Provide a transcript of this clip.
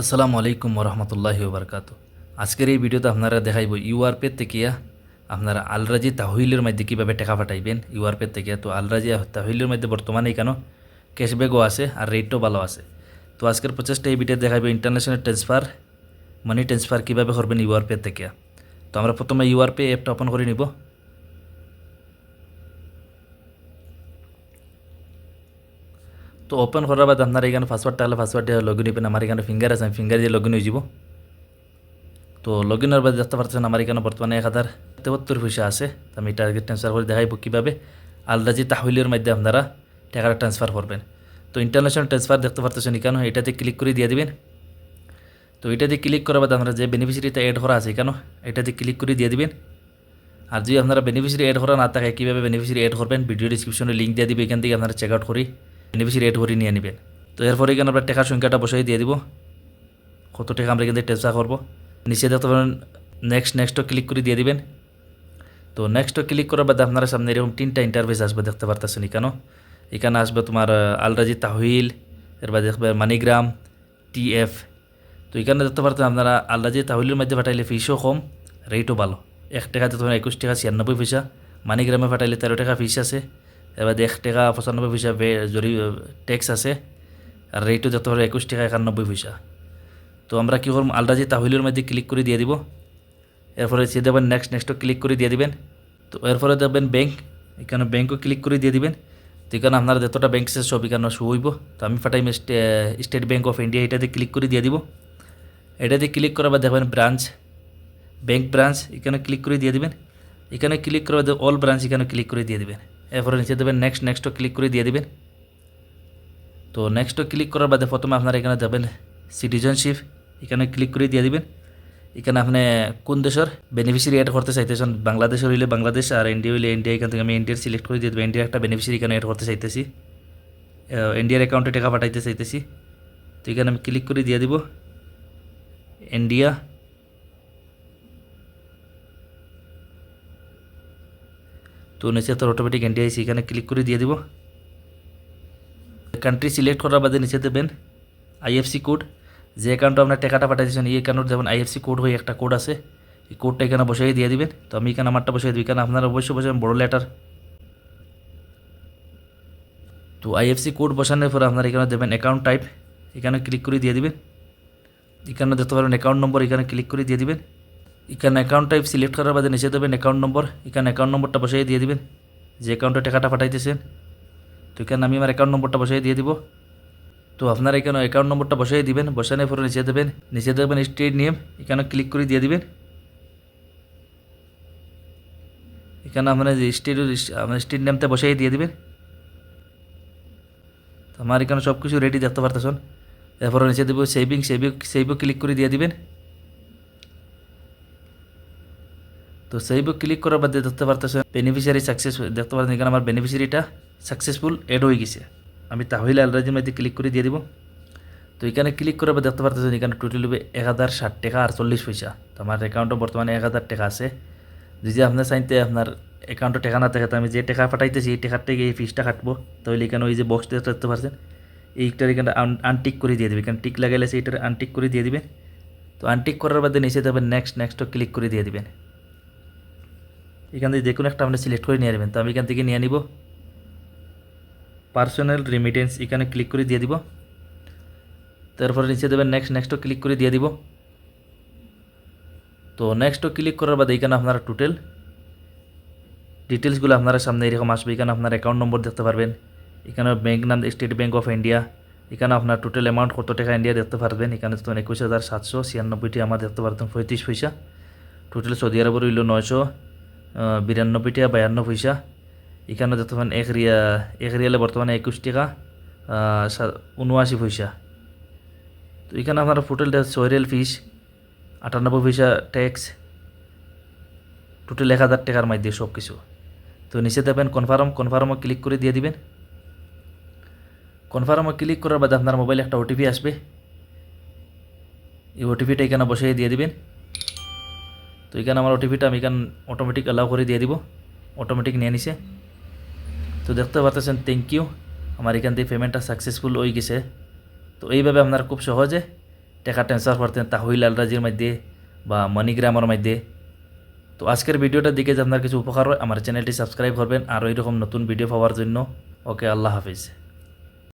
আসসালামু আলাইকুম রহমতুল্লাহি ওবরকাত। আজকের এই ভিডিওতে আপনারা দেখাইব ইউআরপে থেকে আপনারা আলরাজি তাহিলের মধ্যে কীভাবে টাকা পাঠাইবেন ইউআরপে থেকে তো আলরাজি তাহিলের মধ্যে বর্তমানে কেন ক্যাশব্যাকও আছে আর রেটও ভালো আছে। তো আজকের প্রচেষ্টা এই ভিডিও দেখাইব ইন্টারন্যাশনাল ট্রান্সফার, মানি ট্রান্সফার কীভাবে করবেন ইউআরপে থেকে তো আমরা প্রথমে ইউআরপে অ্যাপটা ওপেন করে নিব। তো ওপেন করার বাদ আপনার এখানে পাসওয়ার্ডটা হলে পাসওয়ার্ড দিয়ে লগ ইন আমার এখানে ফিঙ্গার আছে ফিঙ্গার দিয়ে লগ ইন হয়ে যাব। তো লগ বাদ দেখতে পাচ্ছেন আমার এখানে বর্তমানে এক হাজার তেহত্তর পয়সা আছে। আমি টার্গেট ট্রান্সফার করে দেখাইব কীভাবে। আলদাজি তাহলির মাধ্যমে আপনারা টাকাটা ট্রান্সফার করবেন। তো ইন্টারন্যাশনাল ট্রান্সফার দেখতে পারতেছেন এখানে এটাতে ক্লিক করে দিয়ে দিবেন। তো এটাতে ক্লিক করার বাদ আপনারা যে বেনিফিশিয়ারিটা অ্যাড করা আছে কেন এটাতে ক্লিক করে দিয়ে দিবেন। আর যদি আপনারা বেনিফিশিয়ারি অ্যাড করা না থাকে, কীভাবে বেনিফিশিয়ারি অ্যাড করবেন ভিডিও ডিসক্রিপশনে লিঙ্ক দিয়ে দিবে, এখান থেকে আপনারা চেক আউট করি বেনিফিশিয়ারি অ্যাড করে নিয়ে নেবেন তো এরপরে এখানে আমরা টাকার সংখ্যাটা বসাই দিয়ে দিব। কত টাকা আমরা কিন্তু ট্রান্সফার করব নিচে দেখতে পারেন নেক্সট নেক্সটও ক্লিক করে দিয়ে দিবেন। তো নেক্সটও ক্লিক করার বাদে আপনার সামনে এরকম তিনটা ইন্টারভেস আসবে, দেখতে পারতেছেন এখানেও এখানে আসবে তোমার আলরাজি তাহিল এর বাদে দেখবে মানিগ্রাম টিএফ তো এখানে দেখতে পারতেন আপনারা আলরাজি তাহিলের মধ্যে পাঠাইলে ফিসও কম রেটও ভালো। এক টাকাতে তোমার একুশ টাকা ছিয়ানব্বই পয়সা মানিগ্রামে পাঠাইলে তেরো টাকা ফিস আছে। এবার এক টাকা পঁচানব্বই পয়সা বে- জরি ট্যাক্স আছে, আর রেটও দেখতে পারো একুশ টাকা একানব্বই পয়সা। তো আমরা কী করব? আলরাজি তাহিলের মধ্যে ক্লিক করে দিয়ে দিব। এরপরে সে দেবেন নেক্সট নেক্সটও ক্লিক করে দিয়ে দিবেন। তো এরপরে দেবেন ব্যাংক এখানে ব্যাংকও ক্লিক করে দিয়ে দিবেন। তো এখানে আপনার যতটা ব্যাংক আছে সব এখানে শো হইব। তো আমি ফাটাই স্টেট ব্যাংক অফ ইন্ডিয়া এটাতে ক্লিক করে দিয়ে দিব। এটাতে ক্লিক করার বাদ দেখবেন ব্রাঞ্চ ব্যাংক ব্রাঞ্চ এখানে ক্লিক করে দিয়ে দিবেন। এখানে ক্লিক করার অল ব্রাঞ্চ এখানে ক্লিক করে দিয়ে দিবেন। এরপরে নিচে দেবেন নেক্সট নেক্সটও ক্লিক করে দিয়ে দিবেন। তো নেক্সটও ক্লিক করার বাদে প্রথমে আপনারা এখানে যাবেন সিটিজেনশিপ এখানে ক্লিক করে দিয়ে দিবেন। এখানে আপনি কোন দেশের বেনিফিশিয়ারি অ্যাড করতে চাইতেছেন? বাংলাদেশের হইলে বাংলাদেশ, আর ইন্ডিয়া হইলে ইন্ডিয়া এখান থেকে আমি ইন্ডিয়ার সিলেক্ট করে দিয়ে দেবো। ইন্ডিয়ার একটা বেনিফিশিয়ারি এখানে অ্যাড করতে চাইতেছি। ইন্ডিয়ার অ্যাকাউন্টে টাকা পাঠাইতে চাইতেছি। তো এখানে আমি ক্লিক করে দিয়ে দিব। ইন্ডিয়া তো নিচে তো অটোমেটিক আইসি এখানে ক্লিক করে দিয়ে দিব। কান্ট্রি সিলেক্ট করার বাদে নিচে দেবেন আইএফসি কোড যে অ্যাকাউন্টে আপনার টাকাটা পাঠাইছেন, এই অ্যাকাউন্ট যেমন আইএফসি কোড হয়ে একটা কোড আছে, এই কোডটা এখানে বসিয়ে দিয়ে দিবেন। তো আমি এখানে আমারটা বসিয়ে দিই এখানে আপনারা অবশ্যই বসাবেন, বড় লেটার তো আইএফসি কোড বসানোর পরে আপনারা এখানে দেবেন অ্যাকাউন্ট টাইপ এখানে ক্লিক করে দিয়ে দিবেন। এখানে দেখতে পারেন অ্যাকাউন্ট নম্বর এখানে ক্লিক করে দিয়ে দিবেন। এখানে অ্যাকাউন্ট টাইপ সিলেক্ট করার বাদে নিচে দেবেন অ্যাকাউন্ট নম্বর এখানে অ্যাকাউন্ট নম্বরটা বসিয়ে দিয়ে দিবেন। যে অ্যাকাউন্টে টাকাটা পাঠাইতেছেন, তো এখানে আমি আমার অ্যাকাউন্ট নম্বরটা বসিয়ে দিয়ে দিব। তো আপনারা এখানে অ্যাকাউন্ট নম্বরটা বসিয়ে দিবেন, বসানোর পরে নিচে দেবেন। নিচে দেবেন স্টেট নিয়ম এখানে ক্লিক করে দিয়ে দিবেন। এখানে আপনার স্টেট আপনার স্টেট নেমটা বসিয়ে দিয়ে দিবেন। আমার এখানে সব কিছু রেডি দেখতে পারতেছেন? এরপরে নিচে দেবো সেভিং সেভিং সেভিও ক্লিক করে দিয়ে দিবেন। তো সেইব ক্লিক করার বাদে দেখতে পারতেছেন বেনিফিশিয়ারি সাকসেস দেখতে পাচ্ছেন এখানে আমার বেনিফিশিয়ারিটা সাকসেসফুল এড হয়ে গেছে। আমি তাহলে আলরাজির মধ্যে ক্লিক করে দিয়ে দিব। তো এখানে ক্লিক করার দেখতে পারতেছেন এখানে টোটাল হবে এক হাজার ষাট টাকা আর চল্লিশ পয়সা। তো আমার অ্যাকাউন্টে বর্তমানে এক হাজার টাকা আছে। যদি আপনার চাইতে আপনার অ্যাকাউন্টে টাকা না থাকে তো আমি যে টাকা পাঠাইতেছি, এই টাকার থেকে এই ফিসটা কাটবো। তাহলে এখানে ওই যে বক্স দেখতে পাচ্ছেন এইটার এখানে আনটিক করে দিয়ে দেবে। এখানে টিক লাগাইলে সেইটার আনটিক করে দিয়ে দিবেন তো আনটিক করার বাদে নিচে যাবেন নেক্সট নেক্সটও ক্লিক করে দিয়ে দিবেন। এখান থেকে যে কোনো একটা আপনি সিলেক্ট করে নিয়ে নেবেন। তো আমি এখান থেকে নিয়ে নিব। পার্সোনাল রেমিটেন্স এখানে ক্লিক করে দিয়ে দিব। তারপরে নিচে দেবেন নেক্সট নেক্সটও ক্লিক করে দিয়ে দিব। তো নেক্সটও ক্লিক করার বাদে এখানে আপনারা টোটাল ডিটেলসগুলো আপনারা সামনে এরকম আসবে। এখানে আপনার অ্যাকাউন্ট নম্বর দেখতে পারবেন। এখানে ব্যাঙ্ক নাম স্টেট ব্যাঙ্ক অফ ইন্ডিয়া এখানে আপনার টোটাল অ্যামাউন্ট কত টাকা ইন্ডিয়া দেখতে পারবেন। এখানে তো একুশ হাজার সাতশো ছিয়ানব্বইটি আমার দেখতে পারতেন পঁয়ত্রিশ পয়সা। টোটাল সৌদি আরবের হইল নয়শো। বিরানব্বই টাকা বায়ান্ন পয়সা। এখানে পারেন এক রিয়া, এক রিয়ালে বর্তমানে একুশ টাকা উনআশি পয়সা। তো এখানে আপনার টোটালটা ছয় রিয়াল ফিস আটানব্বই পয়সা ট্যাক্স টোটাল এক হাজার টাকার মধ্যে সব কিছু তো নিচে দেবেন কনফার্ম কনফার্মও ক্লিক করে দিয়ে দিবেন। কনফার্মও ক্লিক করার বাদে আপনার মোবাইলে একটা ওটিপি আসবে। এই ওটিপিটা এখানে বসিয়ে দিয়ে দিবেন। তো এখানে আমার ওটিপিটা আমি এখানে অটোমেটিক অ্যালাউ করে দিয়ে দিব। অটোমেটিক নিয়ে নিছে। তো দেখতে পারতেছেন থ্যাংক ইউ আমার এখান থেকে পেমেন্টটা সাকসেসফুল হয়ে গেছে। তো এইভাবে আপনারা খুব সহজে টাকা ট্রান্সফার করতেন তাহিল আলরাজির মধ্যে বা মনিগ্রামের মধ্যে তো আজকের ভিডিওটা দিকে যে আপনার কিছু উপকার হয়, আমার চ্যানেলটি সাবস্ক্রাইব করবেন। আর ওইরকম নতুন ভিডিও পাওয়ার জন্য ওকে আল্লাহ হাফিজ।